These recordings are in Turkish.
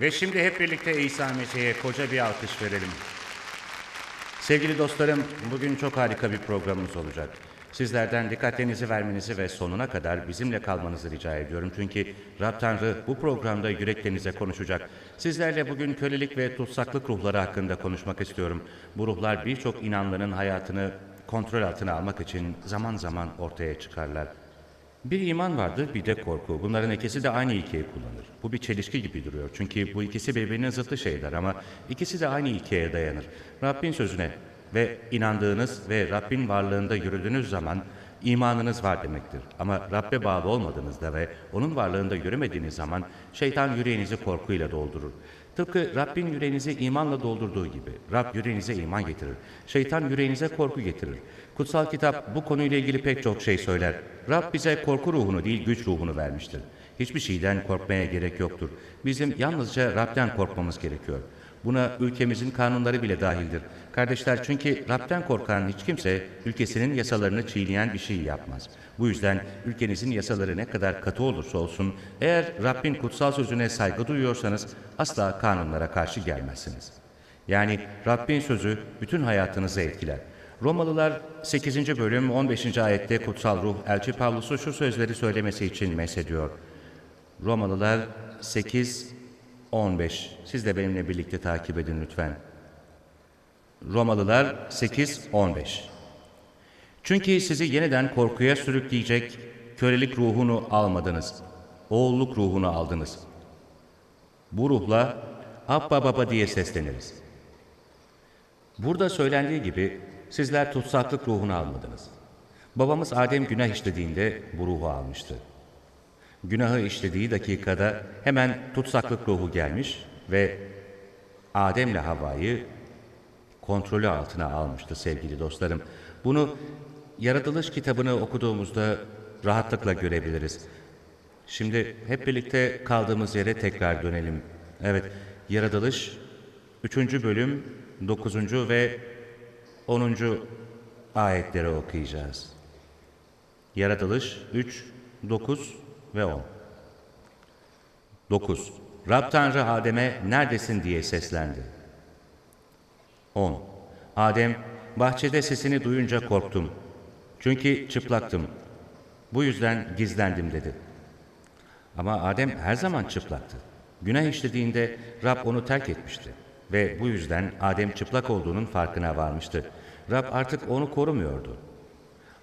Ve şimdi hep birlikte İsa Mesih'e koca bir alkış verelim. Sevgili dostlarım, bugün çok harika bir programımız olacak. Sizlerden dikkatlerinizi vermenizi ve sonuna kadar bizimle kalmanızı rica ediyorum. Çünkü Rab Tanrı bu programda yüreklerinize konuşacak. Sizlerle bugün kölelik ve tutsaklık ruhları hakkında konuşmak istiyorum. Bu ruhlar birçok inanlının hayatını kontrol altına almak için zaman zaman ortaya çıkarlar. Bir iman vardır, bir de korku. Bunların ikisi de aynı ilkeyi kullanır. Bu bir çelişki gibi duruyor. Çünkü bu ikisi birbirinin zıttı şeyler ama ikisi de aynı ilkeye dayanır. Rabbin sözüne ve inandığınız ve Rabbin varlığında yürüdüğünüz zaman imanınız var demektir. Ama Rabbe bağlı olmadığınızda ve onun varlığında yürümediğiniz zaman şeytan yüreğinizi korkuyla doldurur. Tıpkı Rabbin yüreğinizi imanla doldurduğu gibi Rab yüreğinize iman getirir. Şeytan yüreğinize korku getirir. Kutsal kitap bu konuyla ilgili pek çok şey söyler. Rab bize korku ruhunu değil güç ruhunu vermiştir. Hiçbir şeyden korkmaya gerek yoktur. Bizim yalnızca Rab'den korkmamız gerekiyor. Buna ülkemizin kanunları bile dahildir. Kardeşler çünkü Rab'den korkan hiç kimse ülkesinin yasalarını çiğneyen bir şey yapmaz. Bu yüzden ülkenizin yasaları ne kadar katı olursa olsun eğer Rabbin kutsal sözüne saygı duyuyorsanız asla kanunlara karşı gelmezsiniz. Yani Rabbin sözü bütün hayatınızı etkiler. Romalılar 8. bölüm 15. ayette kutsal ruh Elçi Pavlus'u şu sözleri söylemesi için meshediyor. Romalılar 8 15. Siz de benimle birlikte takip edin lütfen. Romalılar 8 15. Çünkü sizi yeniden korkuya sürükleyecek kölelik ruhunu almadınız. Oğulluk ruhunu aldınız. Bu ruhla Abba Baba diye sesleniriz. Burada söylendiği gibi sizler tutsaklık ruhunu almadınız. Babamız Adem günah işlediğinde bu ruhu almıştı. Günahı işlediği dakikada hemen tutsaklık ruhu gelmiş ve Adem'le Havva'yı kontrolü altına almıştı sevgili dostlarım. Bunu Yaratılış kitabını okuduğumuzda rahatlıkla görebiliriz. Şimdi hep birlikte kaldığımız yere tekrar dönelim. Evet, Yaratılış 3. bölüm 9. ve 10. ayetleri okuyacağız. Yaratılış 3, 9 ve 10. 9. Rab Tanrı Adem'e neredesin diye seslendi. 10. Adem, bahçede sesini duyunca korktum. Çünkü çıplaktım. Bu yüzden gizlendim dedi. Ama Adem her zaman çıplaktı. Günah işlediğinde Rab onu terk etmişti. Ve bu yüzden Adem çıplak olduğunun farkına varmıştı. Rab artık onu korumuyordu.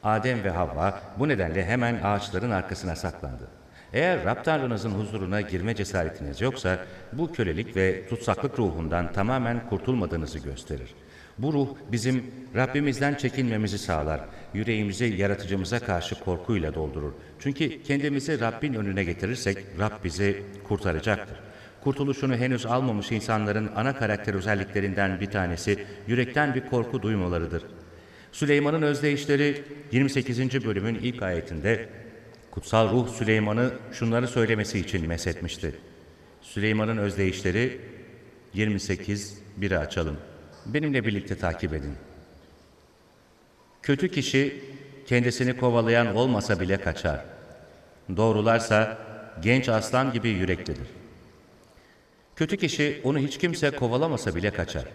Adem ve Havva bu nedenle hemen ağaçların arkasına saklandı. Eğer Rab Tanrınızın huzuruna girme cesaretiniz yoksa bu kölelik ve tutsaklık ruhundan tamamen kurtulmadığınızı gösterir. Bu ruh bizim Rabbimizden çekinmemizi sağlar. Yüreğimizi yaratıcımıza karşı korkuyla doldurur. Çünkü kendimizi Rabbin önüne getirirsek Rab bizi kurtaracaktır. Kurtuluşunu henüz almamış insanların ana karakter özelliklerinden bir tanesi yürekten bir korku duymalarıdır. Süleyman'ın özdeyişleri 28. bölümün ilk ayetinde kutsal ruh Süleyman'ı şunları söylemesi için mesetmişti. Süleyman'ın özdeyişleri 28 1'i açalım. Benimle birlikte takip edin. Kötü kişi kendisini kovalayan olmasa bile kaçar. Doğrularsa genç aslan gibi yüreklidir. Kötü kişi onu hiç kimse kovalamasa bile kaçar.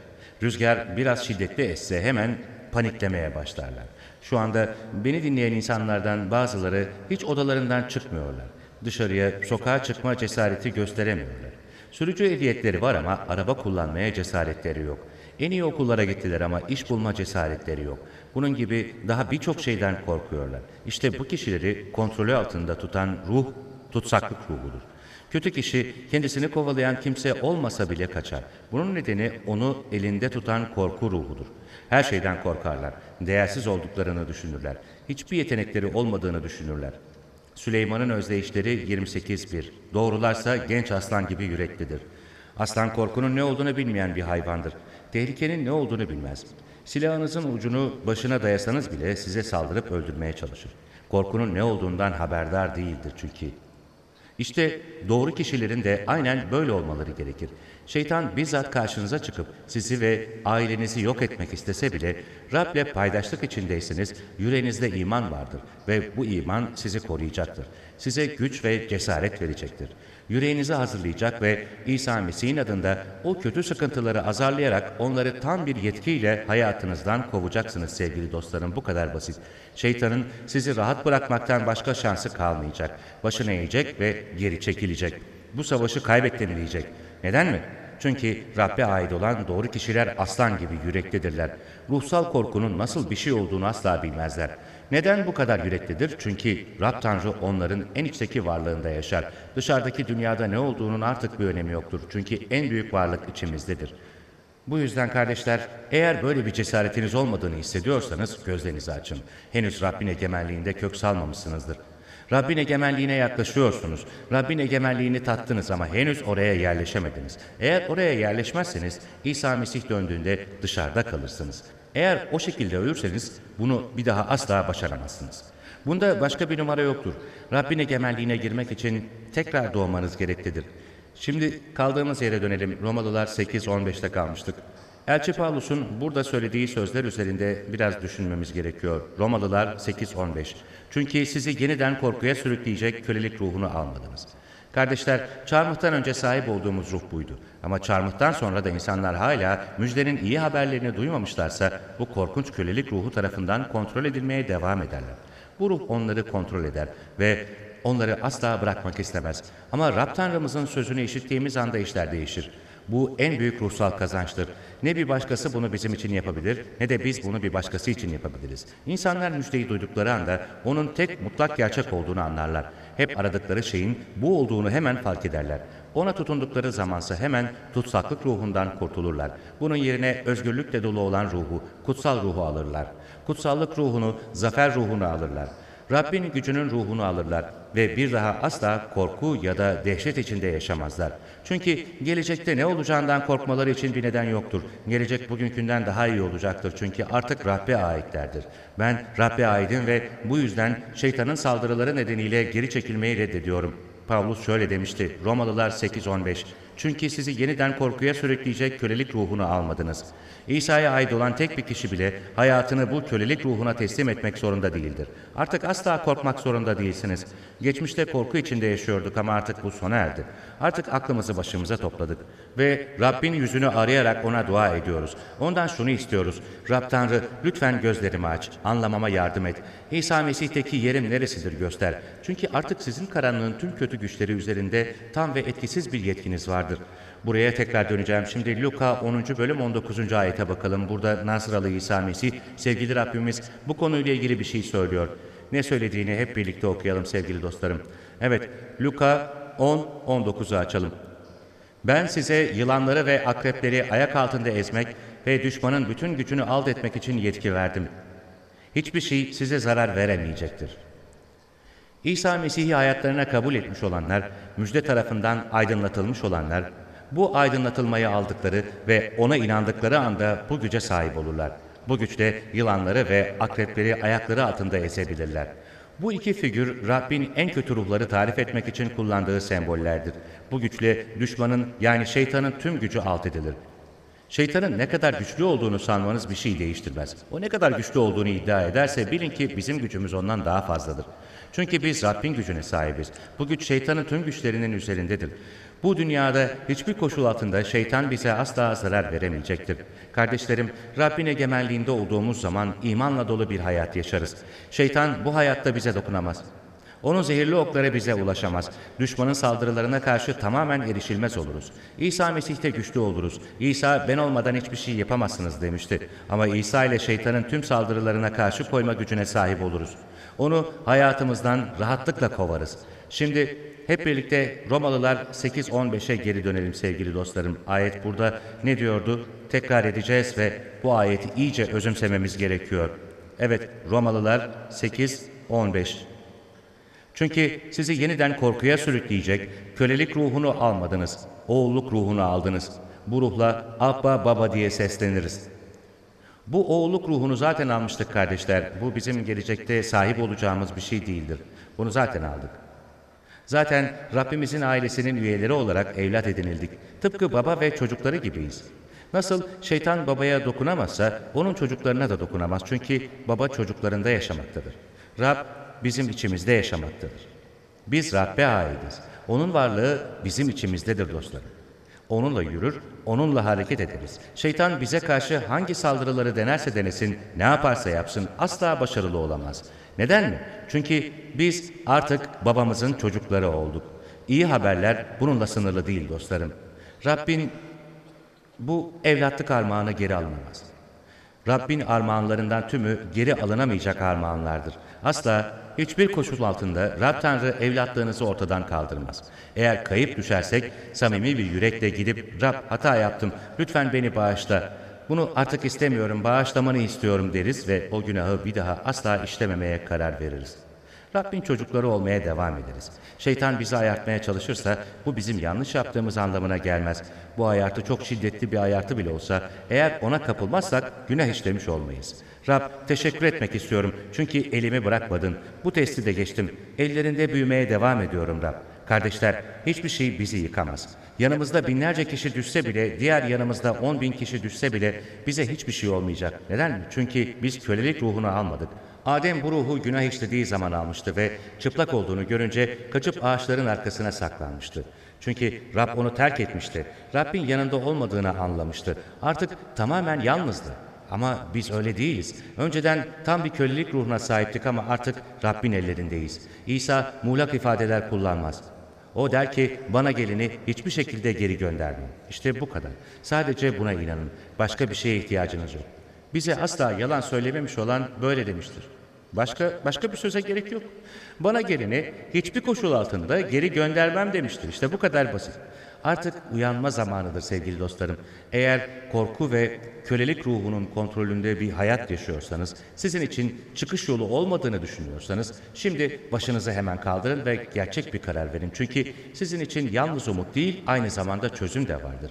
Rüzgar biraz şiddetli esse hemen paniklemeye başlarlar. Şu anda beni dinleyen insanlardan bazıları hiç odalarından çıkmıyorlar. Dışarıya, sokağa çıkma cesareti gösteremiyorlar. Sürücü ehliyetleri var ama araba kullanmaya cesaretleri yok. En iyi okullara gittiler ama iş bulma cesaretleri yok. Bunun gibi daha birçok şeyden korkuyorlar. İşte bu kişileri kontrolü altında tutan ruh, tutsaklık ruhudur. Kötü kişi kendisini kovalayan kimse olmasa bile kaçar. Bunun nedeni onu elinde tutan korku ruhudur. Her şeyden korkarlar. Değersiz olduklarını düşünürler. Hiçbir yetenekleri olmadığını düşünürler. Süleyman'ın özdeyişleri 28.1. Doğrularsa genç aslan gibi yüreklidir. Aslan korkunun ne olduğunu bilmeyen bir hayvandır. Tehlikenin ne olduğunu bilmez. Silahınızın ucunu başına dayasanız bile size saldırıp öldürmeye çalışır. Korkunun ne olduğundan haberdar değildir çünkü. İşte doğru kişilerin de aynen böyle olmaları gerekir. Şeytan bizzat karşınıza çıkıp sizi ve ailenizi yok etmek istese bile Rab'le paydaşlık içindeyseniz yüreğinizde iman vardır ve bu iman sizi koruyacaktır. Size güç ve cesaret verecektir. Yüreğinizi hazırlayacak ve İsa Mesih'in adında o kötü sıkıntıları azarlayarak onları tam bir yetkiyle hayatınızdan kovacaksınız sevgili dostlarım. Bu kadar basit. Şeytanın sizi rahat bırakmaktan başka şansı kalmayacak. Başını eğecek ve geri çekilecek. Bu savaşı kaybetmeleyecek. Neden mi? Çünkü Rabbe ait olan doğru kişiler aslan gibi yüreklidirler. Ruhsal korkunun nasıl bir şey olduğunu asla bilmezler. Neden bu kadar yüreklidir? Çünkü Rab Tanrı onların en içteki varlığında yaşar. Dışarıdaki dünyada ne olduğunun artık bir önemi yoktur. Çünkü en büyük varlık içimizdedir. Bu yüzden kardeşler, eğer böyle bir cesaretiniz olmadığını hissediyorsanız gözlerinizi açın. Henüz Rabbin egemenliğinde kök salmamışsınızdır. Rabbin egemenliğine yaklaşıyorsunuz. Rabbin egemenliğini tattınız ama henüz oraya yerleşemediniz. Eğer oraya yerleşmezseniz İsa Mesih döndüğünde dışarıda kalırsınız. Eğer o şekilde ölürseniz bunu bir daha asla başaramazsınız. Bunda başka bir numara yoktur. Rabbin egemenliğine girmek için tekrar doğmanız gereklidir. Şimdi kaldığımız yere dönelim. Romalılar 8-15'te kalmıştık. Elçi Pavlus'un burada söylediği sözler üzerinde biraz düşünmemiz gerekiyor. Romalılar 8-15. Çünkü sizi yeniden korkuya sürükleyecek kölelik ruhunu almadınız. Kardeşler, çarmıhtan önce sahip olduğumuz ruh buydu. Ama çarmıhtan sonra da insanlar hala müjdenin iyi haberlerini duymamışlarsa bu korkunç kölelik ruhu tarafından kontrol edilmeye devam ederler. Bu ruh onları kontrol eder ve onları asla bırakmak istemez. Ama Rab Tanrımızın sözünü işittiğimiz anda işler değişir. Bu en büyük ruhsal kazançtır. Ne bir başkası bunu bizim için yapabilir ne de biz bunu bir başkası için yapabiliriz. İnsanlar müjdeyi duydukları anda onun tek mutlak gerçek olduğunu anlarlar. Hep aradıkları şeyin bu olduğunu hemen fark ederler. Ona tutundukları zamansa hemen tutsaklık ruhundan kurtulurlar. Bunun yerine özgürlükle dolu olan ruhu, kutsal ruhu alırlar. Kutsallık ruhunu, zafer ruhunu alırlar. Rabbin gücünün ruhunu alırlar ve bir daha asla korku ya da dehşet içinde yaşamazlar. Çünkü gelecekte ne olacağından korkmaları için bir neden yoktur. Gelecek bugünkünden daha iyi olacaktır çünkü artık Rabbe aitlerdir. Ben Rabbe aidim ve bu yüzden şeytanın saldırıları nedeniyle geri çekilmeyi reddediyorum. Pavlus şöyle demişti Romalılar 8.15 Çünkü sizi yeniden korkuya sürükleyecek kölelik ruhunu almadınız. İsa'ya ait olan tek bir kişi bile hayatını bu kölelik ruhuna teslim etmek zorunda değildir. Artık asla korkmak zorunda değilsiniz. Geçmişte korku içinde yaşıyorduk ama artık bu sona erdi. Artık aklımızı başımıza topladık. Ve Rabbin yüzünü arayarak ona dua ediyoruz. Ondan şunu istiyoruz. Rab Tanrı lütfen gözlerimi aç, anlamama yardım et. İsa Mesih'teki yerim neresidir göster. Çünkü artık sizin karanlığın tüm kötü güçleri üzerinde tam ve etkisiz bir yetkiniz vardır. Buraya tekrar döneceğim. Şimdi Luka 10. bölüm 19. ayete bakalım. Burada Nazralı İsa Mesih, sevgili Rabbimiz bu konuyla ilgili bir şey söylüyor. Ne söylediğini hep birlikte okuyalım sevgili dostlarım. Evet, Luka 10, 19'u açalım. Ben size yılanları ve akrepleri ayak altında ezmek ve düşmanın bütün gücünü alt etmek için yetki verdim. Hiçbir şey size zarar veremeyecektir. İsa Mesih'i hayatlarına kabul etmiş olanlar, müjde tarafından aydınlatılmış olanlar, bu aydınlatılmayı aldıkları ve ona inandıkları anda bu güce sahip olurlar. Bu güçle yılanları ve akrepleri ayakları altında ezebilirler. Bu iki figür Rabbin en kötü ruhları tarif etmek için kullandığı sembollerdir. Bu güçle düşmanın yani şeytanın tüm gücü alt edilir. Şeytanın ne kadar güçlü olduğunu sanmanız bir şey değiştirmez. O ne kadar güçlü olduğunu iddia ederse bilin ki bizim gücümüz ondan daha fazladır. Çünkü biz Rabbin gücüne sahibiz. Bu güç şeytanın tüm güçlerinin üzerindedir. Bu dünyada hiçbir koşul altında şeytan bize asla zarar veremeyecektir. Kardeşlerim, Rabbin egemenliğinde olduğumuz zaman imanla dolu bir hayat yaşarız. Şeytan bu hayatta bize dokunamaz. Onun zehirli okları bize ulaşamaz. Düşmanın saldırılarına karşı tamamen erişilmez oluruz. İsa Mesih'te güçlü oluruz. İsa ben olmadan hiçbir şey yapamazsınız demişti. Ama İsa ile şeytanın tüm saldırılarına karşı koyma gücüne sahip oluruz. Onu hayatımızdan rahatlıkla kovarız. Şimdi hep birlikte Romalılar 8-15'e geri dönelim sevgili dostlarım. Ayet burada ne diyordu? Tekrar edeceğiz ve bu ayeti iyice özümsememiz gerekiyor. Evet Romalılar 8-15 çünkü sizi yeniden korkuya sürükleyecek kölelik ruhunu almadınız, oğulluk ruhunu aldınız. Bu ruhla Abba Baba diye sesleniriz. Bu oğulluk ruhunu zaten almıştık kardeşler. Bu bizim gelecekte sahip olacağımız bir şey değildir. Bunu zaten aldık. Zaten Rabbimizin ailesinin üyeleri olarak evlat edinildik. Tıpkı baba ve çocukları gibiyiz. Nasıl şeytan babaya dokunamazsa onun çocuklarına da dokunamaz. Çünkü baba çocuklarında yaşamaktadır. Rab bizim içimizde yaşamaktadır. Biz Rabbe aitiz. Onun varlığı bizim içimizdedir dostlarım. Onunla yürür, onunla hareket ederiz. Şeytan bize karşı hangi saldırıları denerse denesin, ne yaparsa yapsın asla başarılı olamaz. Neden mi? Çünkü biz artık babamızın çocukları olduk. İyi haberler bununla sınırlı değil dostlarım. Rabbin bu evlatlık armağanı geri alınamaz. Rabbin armağanlarından tümü geri alınamayacak armağanlardır. Asla hiçbir koşul altında Rab Tanrı evlatlığınızı ortadan kaldırmaz. Eğer kayıp düşersek samimi bir yürekle gidip Rab hata yaptım lütfen beni bağışla. Bunu artık istemiyorum bağışlamanı istiyorum deriz ve o günahı bir daha asla işlememeye karar veririz. Rabbin çocukları olmaya devam ederiz. Şeytan bizi ayartmaya çalışırsa bu bizim yanlış yaptığımız anlamına gelmez. Bu ayartı çok şiddetli bir ayartı bile olsa eğer ona kapılmazsak günah işlemiş olmayız. Rab teşekkür etmek istiyorum çünkü elimi bırakmadın. Bu testi de geçtim. Ellerinde büyümeye devam ediyorum Rab. Kardeşler hiçbir şey bizi yıkamaz. Yanımızda binlerce kişi düşse bile, diğer yanımızda on bin kişi düşse bile bize hiçbir şey olmayacak. Neden? Çünkü biz kölelik ruhunu almadık. Adem bu ruhu günah işlediği zaman almıştı ve çıplak olduğunu görünce kaçıp ağaçların arkasına saklanmıştı. Çünkü Rab onu terk etmişti. Rabbin yanında olmadığını anlamıştı. Artık tamamen yalnızdı. Ama biz öyle değiliz. Önceden tam bir kölelik ruhuna sahiptik ama artık Rabbin ellerindeyiz. İsa muğlak ifadeler kullanmaz. O der ki bana geleni hiçbir şekilde geri göndermem. İşte bu kadar. Sadece buna inanın. Başka bir şeye ihtiyacınız yok. Bize asla yalan söylememiş olan böyle demiştir. Başka başka bir söze gerek yok. Bana geleni hiçbir koşul altında geri göndermem demiştir. İşte bu kadar basit. Artık uyanma zamanıdır sevgili dostlarım. Eğer korku ve kölelik ruhunun kontrolünde bir hayat yaşıyorsanız, sizin için çıkış yolu olmadığını düşünüyorsanız, şimdi başınızı hemen kaldırın ve gerçek bir karar verin. Çünkü sizin için yalnız umut değil, aynı zamanda çözüm de vardır.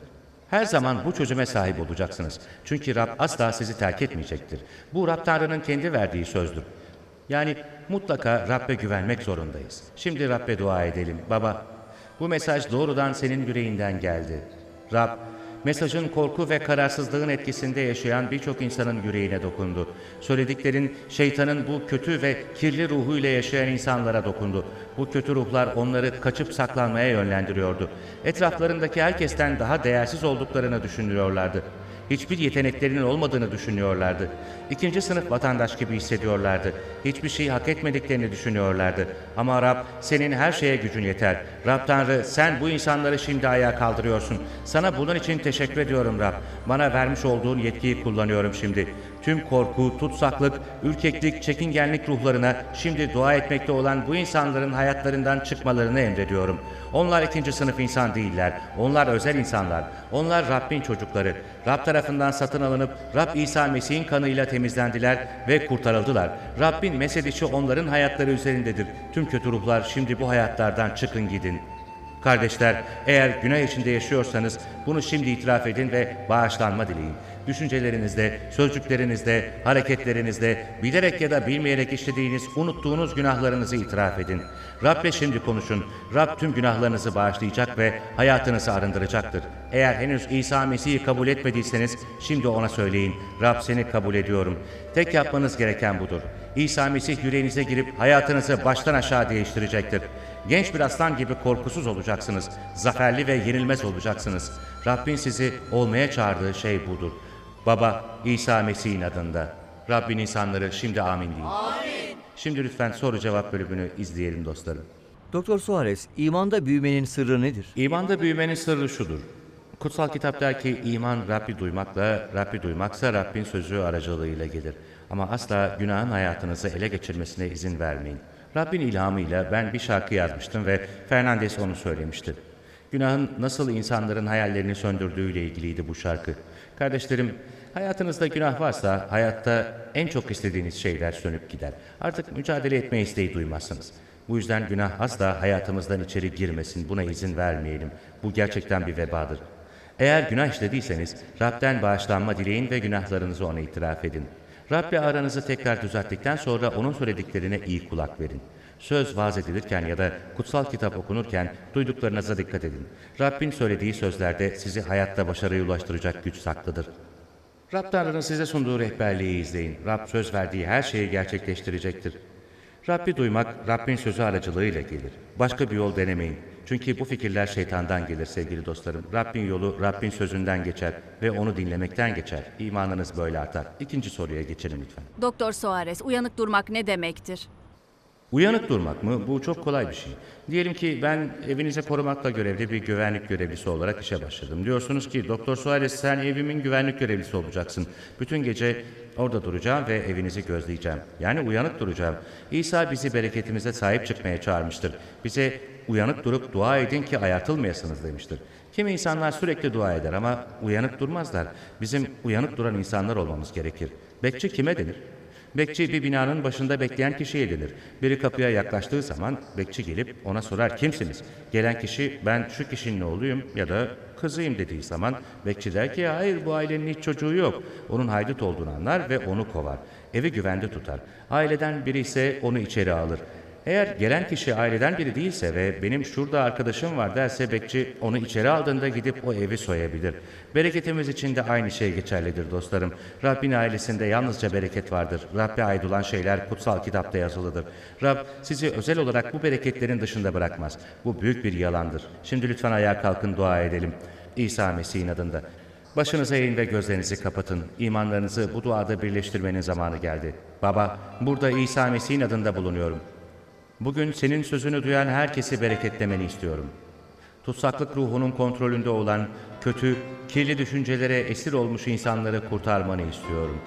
Her zaman bu çözüme sahip olacaksınız. Çünkü Rab asla sizi terk etmeyecektir. Bu Rab Tanrı'nın kendi verdiği sözdür. Yani mutlaka Rabbe güvenmek zorundayız. Şimdi Rabbe dua edelim. Baba, bu mesaj doğrudan senin yüreğinden geldi. Rab, mesajın korku ve kararsızlığın etkisinde yaşayan birçok insanın yüreğine dokundu. Söylediklerin şeytanın bu kötü ve kirli ruhuyla yaşayan insanlara dokundu. Bu kötü ruhlar onları kaçıp saklanmaya yönlendiriyordu. Etraflarındaki herkesten daha değersiz olduklarını düşünüyorlardı. Hiçbir yeteneklerinin olmadığını düşünüyorlardı. İkinci sınıf vatandaş gibi hissediyorlardı. Hiçbir şey hak etmediklerini düşünüyorlardı. Ama Rab senin her şeye gücün yeter. Rab Tanrı sen bu insanları şimdi ayağa kaldırıyorsun. Sana bunun için teşekkür ediyorum Rab. Bana vermiş olduğun yetkiyi kullanıyorum şimdi. Tüm korku, tutsaklık, ürkeklik, çekingenlik ruhlarına şimdi dua etmekte olan bu insanların hayatlarından çıkmalarını emrediyorum. Onlar ikinci sınıf insan değiller. Onlar özel insanlar. Onlar Rabbin çocukları. Rab tarafından satın alınıp Rab İsa Mesih'in kanıyla temizlendiler ve kurtarıldılar. Rabbin mesedişi onların hayatları üzerindedir. Tüm kötü ruhlar şimdi bu hayatlardan çıkın gidin. Kardeşler, eğer günah içinde yaşıyorsanız bunu şimdi itiraf edin ve bağışlanma dileyin. Düşüncelerinizde, sözcüklerinizde, hareketlerinizde, bilerek ya da bilmeyerek işlediğiniz, unuttuğunuz günahlarınızı itiraf edin. Rab'le şimdi konuşun. Rab tüm günahlarınızı bağışlayacak ve hayatınızı arındıracaktır. Eğer henüz İsa Mesih'i kabul etmediyseniz şimdi ona söyleyin. Rab seni kabul ediyorum. Tek yapmanız gereken budur. İsa Mesih yüreğinize girip hayatınızı baştan aşağı değiştirecektir. Genç bir aslan gibi korkusuz olacaksınız. Zaferli ve yenilmez olacaksınız. Rabbin sizi olmaya çağırdığı şey budur. Baba İsa Mesih'in adında. Rabbin insanları şimdi amin deyin. Amin. Şimdi lütfen soru cevap bölümünü izleyelim dostlarım. Doktor Suarez, imanda büyümenin sırrı nedir? İmanda büyümenin sırrı şudur. Kutsal kitap der ki iman Rabbi duymakla, Rabbi duymaksa Rabbin sözü aracılığıyla gelir. Ama asla günahın hayatınızı ele geçirmesine izin vermeyin. Rabbin ilhamıyla ben bir şarkı yazmıştım ve Fernandes onu söylemişti. Günahın nasıl insanların hayallerini söndürdüğüyle ilgiliydi bu şarkı. Kardeşlerim, hayatınızda günah varsa hayatta en çok istediğiniz şeyler sönüp gider. Artık mücadele etme isteği duymazsınız. Bu yüzden günah asla hayatımızdan içeri girmesin. Buna izin vermeyelim. Bu gerçekten bir vebadır. Eğer günah işlediyseniz Rab'den bağışlanma dileyin ve günahlarınızı ona itiraf edin. Rab'le aranızı tekrar düzelttikten sonra onun söylediklerine iyi kulak verin. Söz vaaz edilirken ya da kutsal kitap okunurken duyduklarınıza dikkat edin. Rabbin söylediği sözlerde sizi hayatta başarıya ulaştıracak güç saklıdır. Rab Tanrı'nın size sunduğu rehberliği izleyin. Rab söz verdiği her şeyi gerçekleştirecektir. Rabbi duymak, Rabbin sözü aracılığıyla gelir. Başka bir yol denemeyin. Çünkü bu fikirler şeytandan gelir sevgili dostlarım. Rabbin yolu Rabbin sözünden geçer ve onu dinlemekten geçer. İmanınız böyle artar. İkinci soruya geçelim lütfen. Doktor Soares, uyanık durmak ne demektir? Uyanık durmak mı? Bu çok kolay bir şey. Diyelim ki ben evinize korumakla görevli bir güvenlik görevlisi olarak işe başladım. Diyorsunuz ki Doktor Suarez sen evimin güvenlik görevlisi olacaksın. Bütün gece orada duracağım ve evinizi gözleyeceğim. Yani uyanık duracağım. İsa bizi bereketimize sahip çıkmaya çağırmıştır. Bize uyanık durup dua edin ki ayartılmayasınız demiştir. Kimi insanlar sürekli dua eder ama uyanık durmazlar. Bizim uyanık duran insanlar olmamız gerekir. Bekçi kime denir? Bekçi bir binanın başında bekleyen kişiye denir. Biri kapıya yaklaştığı zaman bekçi gelip ona sorar kimsiniz? Gelen kişi ben şu kişinin oğluyum ya da kızıyım dediği zaman bekçi der ki hayır bu ailenin hiç çocuğu yok. Onun haydut olduğunu anlar ve onu kovar. Evi güvende tutar. Aileden biri ise onu içeri alır. Eğer gelen kişi aileden biri değilse ve benim şurada arkadaşım var derse bekçi onu içeri aldığında gidip o evi soyabilir. Bereketimiz için de aynı şey geçerlidir dostlarım. Rabbin ailesinde yalnızca bereket vardır. Rabbe ait olan şeyler kutsal kitapta yazılıdır. Rab sizi özel olarak bu bereketlerin dışında bırakmaz. Bu büyük bir yalandır. Şimdi lütfen ayağa kalkın dua edelim. İsa Mesih'in adında. Başınıza eğin ve gözlerinizi kapatın. İmanlarınızı bu duada birleştirmenin zamanı geldi. Baba, burada İsa Mesih'in adında bulunuyorum. Bugün senin sözünü duyan herkesi bereketlemeni istiyorum. Tutsaklık ruhunun kontrolünde olan kötü, kirli düşüncelere esir olmuş insanları kurtarmanı istiyorum.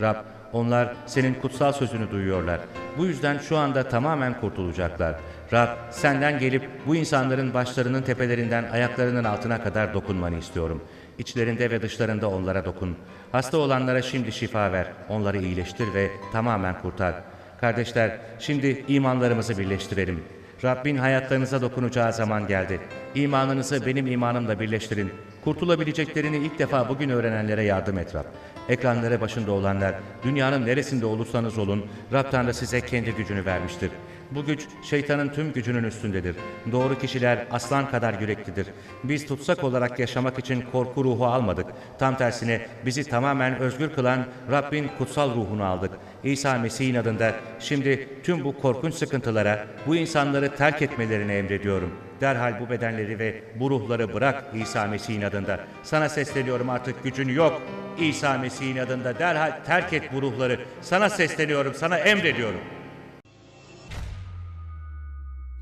Rab, onlar senin kutsal sözünü duyuyorlar. Bu yüzden şu anda tamamen kurtulacaklar. Rab, senden gelip bu insanların başlarının tepelerinden ayaklarının altına kadar dokunmanı istiyorum. İçlerinde ve dışlarında onlara dokun. Hasta olanlara şimdi şifa ver. Onları iyileştir ve tamamen kurtar. Kardeşler, şimdi imanlarımızı birleştirelim. Rabbin hayatlarınıza dokunacağı zaman geldi. İmanınızı benim imanımla birleştirin. Kurtulabileceklerini ilk defa bugün öğrenenlere yardım et Rab. Ekranları başında olanlar, dünyanın neresinde olursanız olun, Rab Tanrı size kendi gücünü vermiştir. Bu güç şeytanın tüm gücünün üstündedir. Doğru kişiler aslan kadar yüreklidir. Biz tutsak olarak yaşamak için korku ruhu almadık. Tam tersine bizi tamamen özgür kılan Rabbin kutsal ruhunu aldık. İsa Mesih'in adında şimdi tüm bu korkunç sıkıntılara, bu insanları terk etmelerini emrediyorum. Derhal bu bedenleri ve bu ruhları bırak İsa Mesih'in adında. Sana sesleniyorum artık gücün yok. İsa Mesih'in adında derhal terk et bu ruhları. Sana sesleniyorum, sana emrediyorum.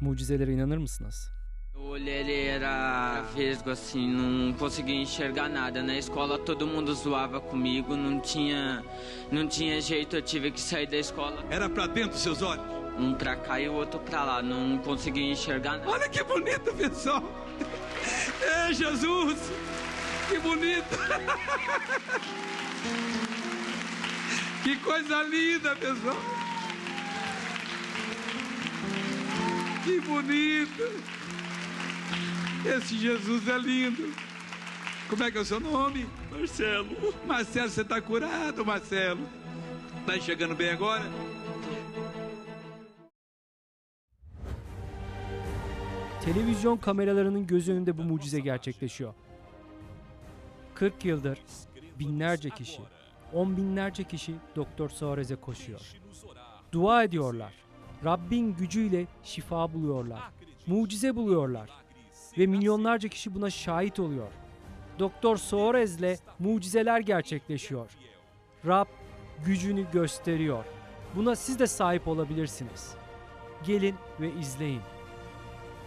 Mucizelere inanır mısınız? Ele era vesgo assim, não conseguia enxergar nada. Na escola todo mundo zoava comigo, não tinha, não tinha jeito, eu tive que sair da escola. Era pra dentro seus olhos. Um pra cá e o outro pra lá, não conseguia enxergar nada. Olha que bonito, pessoal. Ei, Jesus. Que bonito. Que coisa linda, pessoal. Que bonito. Esse Jesus é lindo. Como é que é o seu nome? Marcelo. Marcelo, você tá curado, Marcelo. Tá enxergando bem agora? Televizyon kameralarının göz önünde bu mucize gerçekleşiyor. 40 yıldır binlerce kişi, on binlerce kişi Doktor Suarez'e koşuyor. Dua ediyorlar. Rabbin gücüyle şifa buluyorlar. Mucize buluyorlar. Ve milyonlarca kişi buna şahit oluyor. Doktor Suarez'le mucizeler gerçekleşiyor. Rab gücünü gösteriyor. Buna siz de sahip olabilirsiniz. Gelin ve izleyin.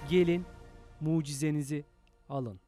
Gelin mucizenizi alın.